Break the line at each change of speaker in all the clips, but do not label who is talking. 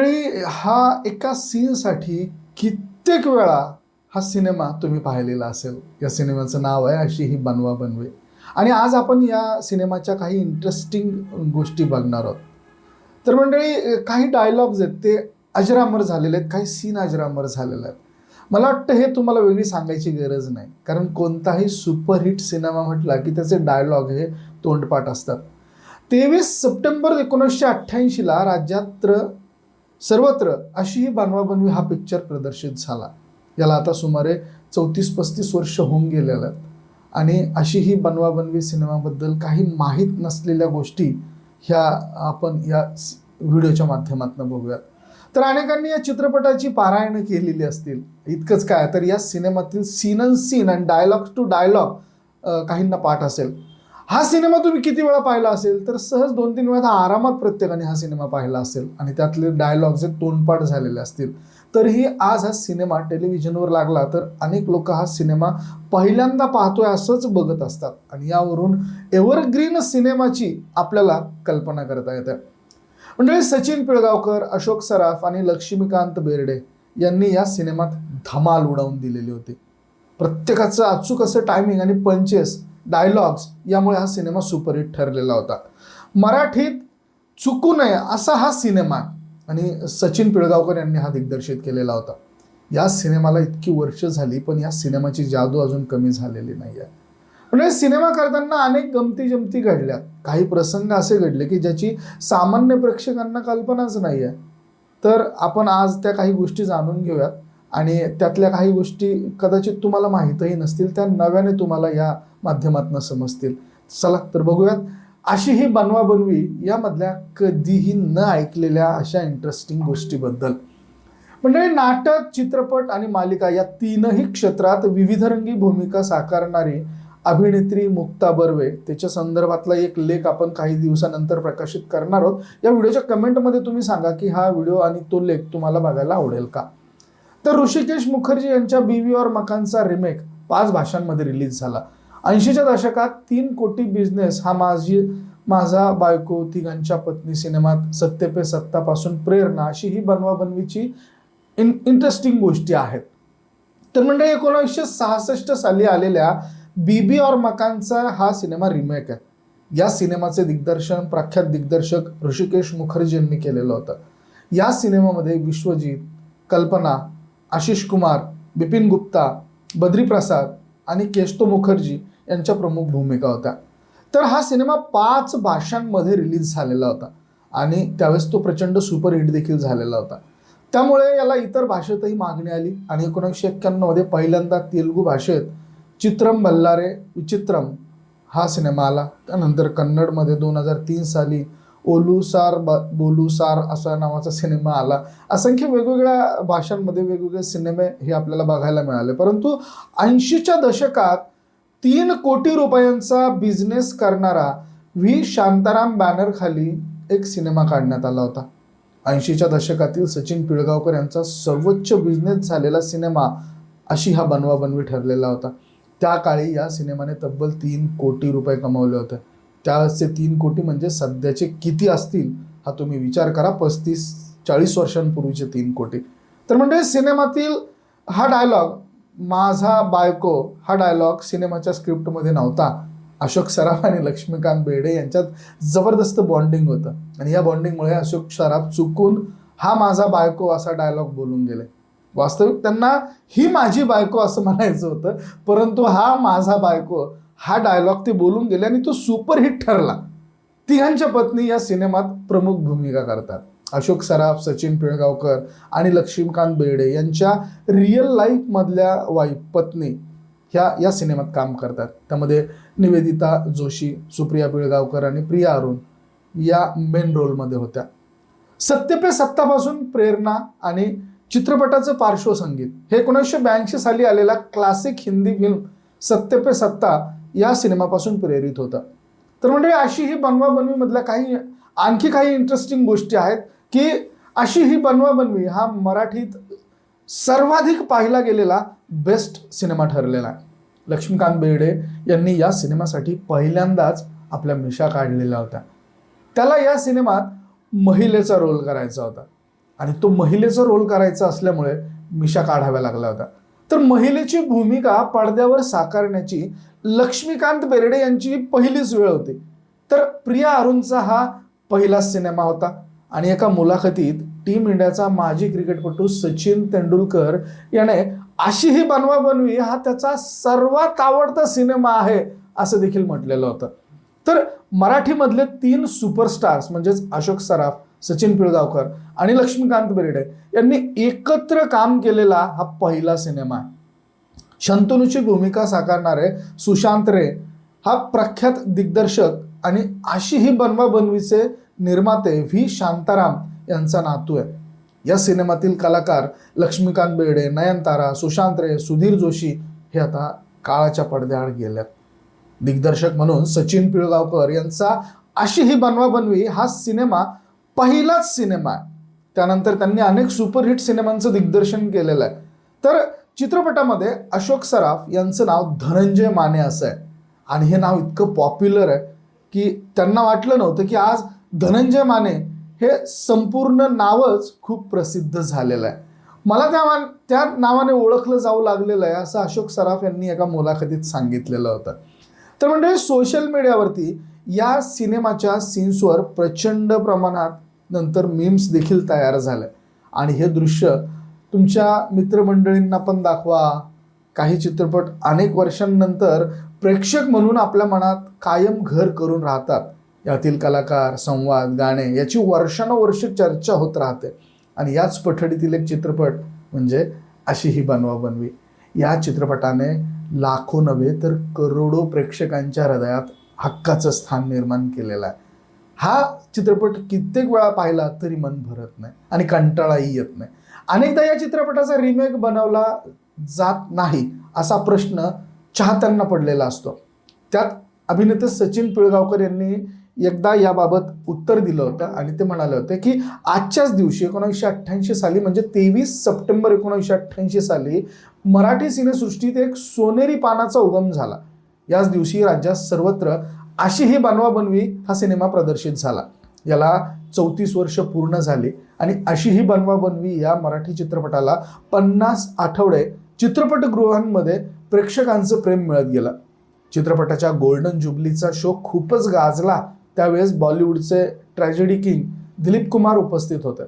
आणि हा एका सीनसाठी कित्येक वेळा हा सिनेमा तुम्ही पाहिलेला असेल. या सिनेमाचं नाव आहे अशी ही बनवा बनवे. आणि आज आपण या सिनेमाच्या काही इंटरेस्टिंग गोष्टी बघणार आहोत. तर मंडळी काही डायलॉग्स आहेत. ते अजरामर झालेले आहेत. काही सीन अजरामर झालेले आहेत. मला वाटतं हे तुम्हाला वेगळी सांगायची गरज नाही. कारण कोणताही सुपरहिट सिनेमा म्हटला की त्याचे डायलॉग हे तोंडपाठ असतात. तेवीस सप्टेंबर एकोणीसशे अठ्ठ्याऐंशीला राज्यात सर्वत्र अशी ही बनवाबनवी हा पिक्चर प्रदर्शित झाला. याला आता सुमारे चौतीस पस्तीस वर्ष होऊन गेलेल्या आहेत. आणि अशी ही बनवाबनवी सिनेमाबद्दल काही माहीत नसलेल्या गोष्टी ह्या आपण या व्हिडिओच्या माध्यमातून बघूयात. तर अनेकांनी या चित्रपटाची पारायणं केलेली असतील. इतकंच काय तर या सिनेमातील सीन अन सीन आणि डायलॉग टू डायलॉग काहींना पाठ असेल. हा सिनेमा तुम्ही किती वेळा पाहिला असेल? तर सहज दोन तीन वेळा आरामात प्रत्येकाने हा सिनेमा पाहिला असेल. आणि त्यातले डायलॉग्स हे तोंडपाठ झालेले असतील. तरीही आज हा सिनेमा टेलिव्हिजनवर लागला तर अनेक लोक हा सिनेमा पहिल्यांदा पाहतोय असंच बघत असतात. आणि यावरून एव्हरग्रीन सिनेमाची आपल्याला कल्पना करता येते. म्हणजे सचिन पिळगावकर अशोक सराफ आणि लक्ष्मीकांत बेर्डे यांनी या सिनेमात धमाल उडवून दिलेली होती. प्रत्येकाचं अचूक असं टायमिंग आणि पंचेस डायलॉग्स यामुळे हा सिनेमा सुपरहिट ठरलेला होता. मराठीत चुकू नये असा हा सिनेमा आणि सचिन पिळगावकर यांनी हा दिग्दर्शित केलेला होता. या सिनेमाला इतकी वर्ष झाली पण या सिनेमाची जादू अजून कमी झालेली नाही आहे म्हणजे सिनेमा करताना अनेक गमती जमती घडल्या. काही प्रसंग असे घडले की ज्याची सामान्य प्रेक्षकांना कल्पनाच नाही आहे तर आपण आज त्या काही गोष्टी जाणून घेऊयात. आणि त्यातल्या काही गोष्टी कदाचित तुम्हाला माहीतही नसतील त्या नव्याने तुम्हाला या माध्यमातून समजतील. चला तर बघूयात. अशी ही बनवा बनवी यामधल्या कधीही न ऐकलेल्या अशा इंटरेस्टिंग गोष्टीबद्दल. म्हणजे नाटक चित्रपट आणि मालिका या तीनही क्षेत्रात विविधरंगी भूमिका साकारणारी अभिनेत्री मुक्ता बर्वे त्याच्या संदर्भातला एक लेख आपण काही दिवसानंतर प्रकाशित करणार आहोत. या व्हिडिओच्या कमेंटमध्ये तुम्ही सांगा की हा व्हिडिओ आणि तो लेख तुम्हाला बघायला आवडेल का? तर ऋषिकेश मुखर्जी यांच्या बीवी और मकानचा रिमेक पाच भाषांमध्ये रिलीज झाला. ऐंशीच्या दशकात तीन कोटी बिझनेस हा माझी माझा बायको तिघांच्या पत्नी सिनेमात सत्य पे सत्तापासून प्रेरणा अशी ही बनवाबनवीची इन इंटरेस्टिंग गोष्टी आहेत. तर म्हणजे एकोणीसशे सहासष्ट साली आलेल्या बीबी और मकानचा हा सिनेमा रिमेक आहे. या सिनेमाचे दिग्दर्शन प्रख्यात दिग्दर्शक ऋषिकेश मुखर्जी यांनी केलेलं होतं. या सिनेमामध्ये विश्वजीत कल्पना आशिष कुमार बिपिन गुप्ता बद्री प्रसाद आणि केस्तो मुखर्जी यांच्या प्रमुख भूमिका होत्या. तर हा सिनेमा पाच भाषांमध्ये रिलीज झालेला होता आणि त्यावेळेस तो प्रचंड सुपरहिट देखील झालेला होता. त्यामुळे याला इतर भाषेतही मागणी आली आणि एकोणीसशे एक्क्याण्णवमध्ये पहिल्यांदा तेलुगू भाषेत चित्रम बल्लारे विचित्रम हा सिनेमा आला. त्यानंतर कन्नडमध्ये दोन हजार तीन साली ओलूसार ब बोलूसार असा नावाचा सिनेमा आला. असंख्य वेगवेगळ्या भाषांमध्ये वेगवेगळे सिनेमे हे आपल्याला बघायला मिळाले. परंतु ऐंशीच्या दशकात तीन कोटी रुपयांचा बिझनेस करणारा व्ही. शांताराम बॅनरखाली एक सिनेमा काढण्यात आला होता. ऐंशीच्या दशकातील सचिन पिळगावकर यांचा सर्वोच्च बिझनेस झालेला सिनेमा अशी हा बनवाबनवी ठरलेला होता. त्या काळी या सिनेमाने तब्बल तीन कोटी रुपये कमावले होते. त्याचे तीन कोटी म्हणजे सध्याचे किती असतील हा तुम्ही विचार करा. पस्तीस चाळीस वर्षांपूर्वीचे तीन कोटी. तर म्हणजे सिनेमातील हा डायलॉग माझा बायको हा डायलॉग सिनेमाच्या स्क्रिप्टमध्ये नव्हता. अशोक सराफ आणि लक्ष्मीकांत बेर्डे यांच्यात जबरदस्त बॉन्डिंग होतं. आणि या बॉन्डिंगमुळे अशोक सराफ चुकून हा माझा बायको असा डायलॉग बोलून गेले. वास्तविक त्यांना ही माझी बायको असं म्हणायचं होतं परंतु हा माझा बायको हा डायलॉग ते बोलून गेले आणि तो सुपरहिट ठरला. तिघांच्या पत्नी या सिनेमात प्रमुख भूमिका करतात. अशोक सराफ सचिन पिळगावकर आणि लक्ष्मीकांत बेर्डे यांच्या रिअल लाईफमधल्या वाईफ पत्नी ह्या या सिनेमात काम करतात. त्यामध्ये निवेदिता जोशी सुप्रिया पिळगावकर आणि प्रिया अरुण या मेन रोलमध्ये होत्या. सत्यपे सत्तापासून प्रेरणा आणि चित्रपटाचं पार्श्वसंगीत. हे एकोणीसशे ब्याऐंशी साली आलेला क्लासिक हिंदी फिल्म सत्यपे सत्ता या सिनेमापासून प्रेरित होतं. तर म्हणजे अशी ही बनवा बनवीमधल्या काही आणखी काही इंटरेस्टिंग गोष्टी आहेत की अशी ही बनवा बनवी हा मराठीत सर्वाधिक पाहिला गेलेला बेस्ट सिनेमा ठरलेला आहे. लक्ष्मीकांत बेर्डे यांनी या सिनेमासाठी पहिल्यांदाच आपल्या मिशा काढलेल्या होत्या. त्याला या सिनेमात महिलेचा रोल करायचा होता. आणि तो महिलेचा रोल करायचा असल्यामुळे मिशा काढाव्या लागल्या होत्या. तर महिलेची भूमिका पडद्यावर साकारण्याची लक्ष्मीकांत बेर्डे यांची पहिलीच वेळ होती. तर प्रिया अरुणचा हा पहिलाच सिनेमा होता आणि एका मुलाखतीत टीम इंडियाचा माजी क्रिकेटपटू सचिन तेंडुलकर याने अशी ही बनवा बनवी हा त्याचा सर्वात आवडता सिनेमा आहे असं देखील म्हटलेलं होतं. तर मराठीमधले तीन सुपरस्टार्स म्हणजेच अशोक सराफ सचिन पिळगावकर आणि लक्ष्मीकांत बेर्डे यांनी एकत्र काम केलेला हा पहिला सिनेमा आहे. शंतनूची भूमिका साकारणारे सुशांत रे हा प्रख्यात दिग्दर्शक आणि अशी ही बनवा बनवीचे निर्माते व्ही. शांताराम यांचा नातू आहे. या सिनेमातील कलाकार लक्ष्मीकांत बेर्डे नयनतारा सुशांत रे सुधीर जोशी हे आता काळाच्या पडद्याआड गेल्यात दिग्दर्शक म्हणून सचिन पिळगावकर यांचा अशी ही बनवा बनवी हा सिनेमा पहिलाच सिनेमा आहे. त्यानंतर त्यांनी अनेक सुपरहिट सिनेमांचं दिग्दर्शन केलेलं आहे. तर चित्रपटामध्ये अशोक सराफ यांचं नाव धनंजय माने असं आहे. आणि हे नाव इतकं पॉप्युलर आहे की त्यांना वाटलं नव्हतं की आज धनंजय माने हे संपूर्ण नावच खूप प्रसिद्ध झालेलं आहे. मला त्या मान त्या नावाने ओळखलं जाऊ लागलेलं आहे असं अशोक सराफ यांनी एका मुलाखतीत सांगितलेलं होतं. तर म्हणजे सोशल मीडियावरती या सिनेमाच्या सीन्सवर प्रचंड प्रमाणात नंतर मीम्स देखील तयार झाले. आणि हे दृश्य तुमच्या मित्रमंडळींना पण दाखवा. काही चित्रपट अनेक वर्षांनंतर प्रेक्षक म्हणून आपल्या मनात कायम घर करून राहतात. यातील कलाकार संवाद गाणे याची वर्षानुवर्ष चर्चा होत राहते. आणि याच पठडीतील एक चित्रपट म्हणजे अशी ही बनवा बनवी. या चित्रपटाने लाखो नव्हे तर करोडो प्रेक्षकांच्या हृदयात हक्काचं स्थान निर्माण केलेलं आहे. हा चित्रपट कित्येक वेळा पाहिला तरी मन भरत नाही आणि कंटाळाही येत नाही. अनेकदा या चित्रपटाचा रिमेक बनवला जात नाही असा प्रश्न चाहत्यांना पडलेला असतो. त्यात अभिनेते सचिन पिळगावकर यांनी एकदा याबाबत उत्तर दिलं होतं आणि ते म्हणाले होते की आजच्याच दिवशी एकोणीसशे अठ्ठ्याऐंशी साली म्हणजे तेवीस सप्टेंबर एकोणीसशे अठ्ठ्याऐंशी साली मराठी सिनेसृष्टीत एक सोनेरी पानाचा उगम झाला. याच दिवशी राज्यात सर्वत्र अशी ही बनवा बनवी हा सिनेमा प्रदर्शित झाला. याला चौतीस वर्ष पूर्ण झाली आणि अशी ही बनवा बनवी या मराठी चित्रपटाला पन्नास आठवडे चित्रपटगृहांमध्ये प्रेक्षकांचं प्रेम मिळत गेलं. चित्रपटाच्या गोल्डन जुबलीचा शो खूपच गाजला. त्यावेळेस बॉलिवूडचे ट्रॅजेडी किंग दिलीप कुमार उपस्थित होते.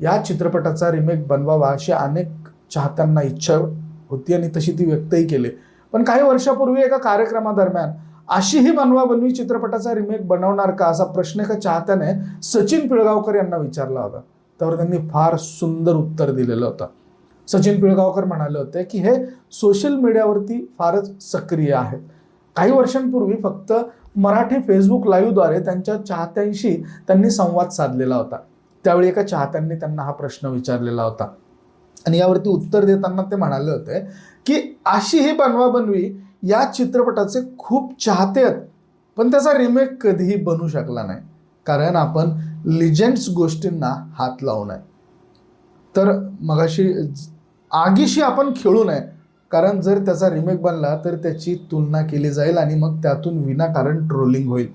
या चित्रपटाचा रिमेक बनवावा अशी अनेक चाहत्यांना इच्छा होती आणि तशी ती व्यक्तही केली. पण काही वर्षापूर्वी एका कार्यक्रमादरम्यान अशी ही बनवाबनवी चित्रपटाचा रिमेक बनवणार का असा प्रश्न एका चाहत्याने सचिन पिळगावकर यांना विचारला होता. त्यावर त्यांनी फार सुंदर उत्तर दिलेलं होतं. सचिन पिळगावकर म्हणाले होते की हे सोशल मीडियावरती फारच सक्रिय आहेत काही वर्षांपूर्वी फक्त मराठी फेसबुक लाईव्हद्वारे त्यांच्या चाहत्यांशी त्यांनी संवाद साधलेला होता. त्यावेळी एका चाहत्यांनी त्यांना हा प्रश्न विचारलेला होता. आणि यावरती उत्तर देताना ते म्हणाले होते की अशी ही बनवा बनवी या चित्रपटाचे खूप चाहते आहेत. पण त्याचा रिमेक कधीही बनू शकला नाही. कारण आपण लिजेंड्स गोष्टींना हात लावू नये. तर मगाशी आगीशी आपण खेळू नये. कारण जर त्याचा रिमेक बनला तर त्याची तुलना केली जाईल आणि मग त्यातून विनाकारण ट्रोलिंग होईल.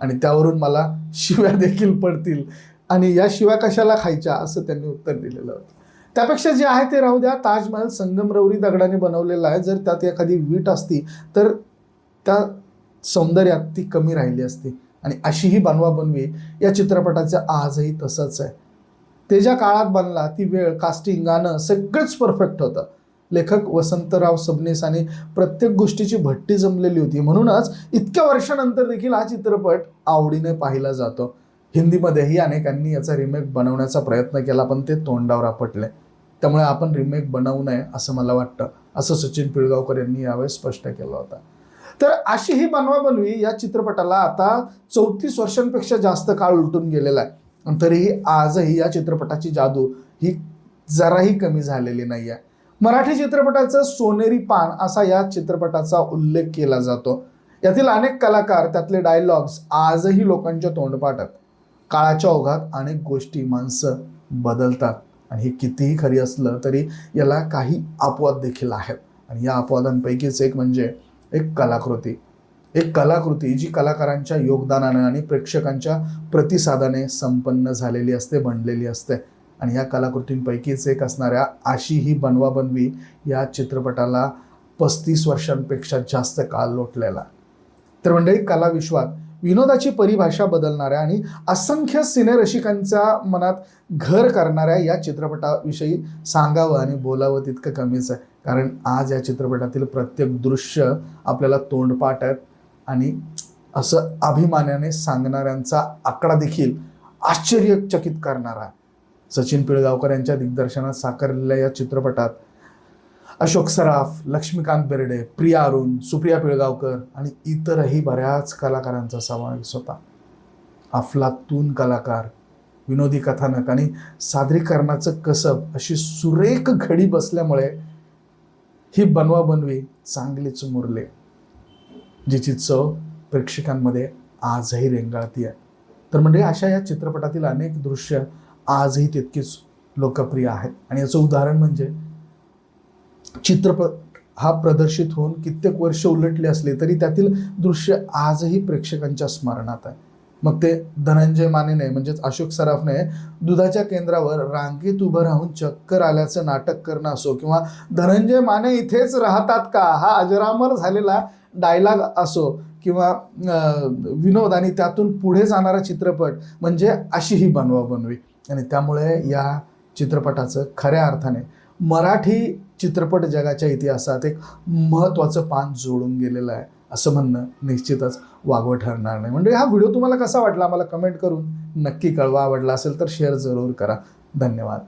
आणि त्यावरून मला शिव्या देखील पडतील. आणि या शिव्या कशाला खायच्या असं त्यांनी उत्तर दिलेलं होतं. त्यापेक्षा जे आहे ते राहू द्या. ताजमहल संगमरवरी दगडाने बनवलेला आहे. जर त्यात एखादी वीट असती तर त्या सौंदर्यात ती कमी राहिली असती. आणि अशी ही बनवा बनवी. या चित्रपटाचं आजही तसंच आहे. ते ज्या काळात बनला ती वेळ कास्टिंग गाणं सगळंच परफेक्ट होतं. लेखक वसंतराव सबनेसाने प्रत्येक गोष्टीची भट्टी जमलेली होती. म्हणूनच इतक्या वर्षानंतर देखील हा चित्रपट आवडीने पाहिला जातो. हिंदीमध्येही अनेकांनी याचा रिमेक बनवण्याचा प्रयत्न केला पण ते तोंडावर आपटले. त्यामुळे आपण रिमेक बनवू नये असं मला वाटतं. असं सचिन पिळगावकर यांनी यावेळेस स्पष्ट केलं होतं. तर अशी ही बनवा बनवी या चित्रपटाला आता चौतीस वर्षांपेक्षा जास्त काळ उलटून गेलेला आहे. तरीही आजही या चित्रपटाची जादू ही जराही कमी झालेली नाही आहे. मराठी चित्रपटाचं सोनेरी पान असा या चित्रपटाचा उल्लेख केला जातो. यातील अनेक कलाकार त्यातले डायलॉग्स आजही लोकांच्या तोंडपाठात काळाच्या ओघात अनेक गोष्टी माणसं बदलतात. आणि हे कितीही खरी असलं तरी याला काही अपवाद देखील आहेत. आणि या अपवादांपैकीच एक म्हणजे एक कलाकृती. एक कलाकृती जी कलाकारांच्या योगदानाने आणि प्रेक्षकांच्या प्रतिसादाने संपन्न झालेली असते बनलेली असते. आणि या कलाकृतींपैकीच एक असणाऱ्या आशी ही बनवा बनवी या चित्रपटाला पस्तीस वर्षांपेक्षा जास्त काळ लोटलेला. तर मंडळी कलाविश्वात विनोदाची परिभाषा बदलणाऱ्या आणि असंख्य सिनेरसिकांच्या मनात घर करणाऱ्या या चित्रपटाविषयी सांगावं आणि बोलावं तितकं कमीच आहे. कारण आज या चित्रपटातील प्रत्येक दृश्य आपल्याला तोंडपाठ आहेत आणि असं अभिमानाने सांगणाऱ्यांचा आकडा देखील आश्चर्यचकित करणारा सचिन पिळगावकर यांच्या दिग्दर्शनात साकारलेल्या या चित्रपटात अशोक सराफ लक्ष्मीकांत बेर्डे प्रिया अरुण सुप्रिया पिळगावकर आणि इतरही बऱ्याच कलाकारांचा समावेश होता. अफलातून कलाकार विनोदी कथानक आणि सादरीकरणाचं कसब अशी सुरेख घडी बसल्यामुळे ही बनवा बनवी चांगलीच मुरले जिची चव प्रेक्षकांमध्ये आजही रेंगाळती आहे तर म्हणजे अशा या चित्रपटातील अनेक दृश्य आजही तितकीच लोकप्रिय आहेत. आणि याचं उदाहरण म्हणजे चित्रपट हा प्रदर्शित होऊन कित्येक वर्ष उलटले असले तरी त्यातील दृश्य आजही प्रेक्षकांच्या स्मरणात आहे. मग ते धनंजय मानेने म्हणजेच अशोक सराफने दुधाच्या केंद्रावर रांगेत उभं राहून चक्कर आल्याचं नाटक करणं असो किंवा धनंजय माने इथेच राहतात का? हा अजरामर झालेला डायलॉग असो किंवा विनोद आणि त्यातून पुढे जाणारा चित्रपट म्हणजे अशी ही बनवा बनवी. आणि त्यामुळे या चित्रपटाचं खऱ्या अर्थाने मराठी चित्रपट जगाच्या इतिहासात एक महत्त्वाचं पान जोडून गेलेलं आहे असं म्हणणं निश्चितच वागवं ठरणार नाही. म्हणजे हा व्हिडिओ तुम्हाला कसा वाटला? मला कमेंट करून नक्की कळवा. आवडला असेल तर शेअर जरूर करा. धन्यवाद.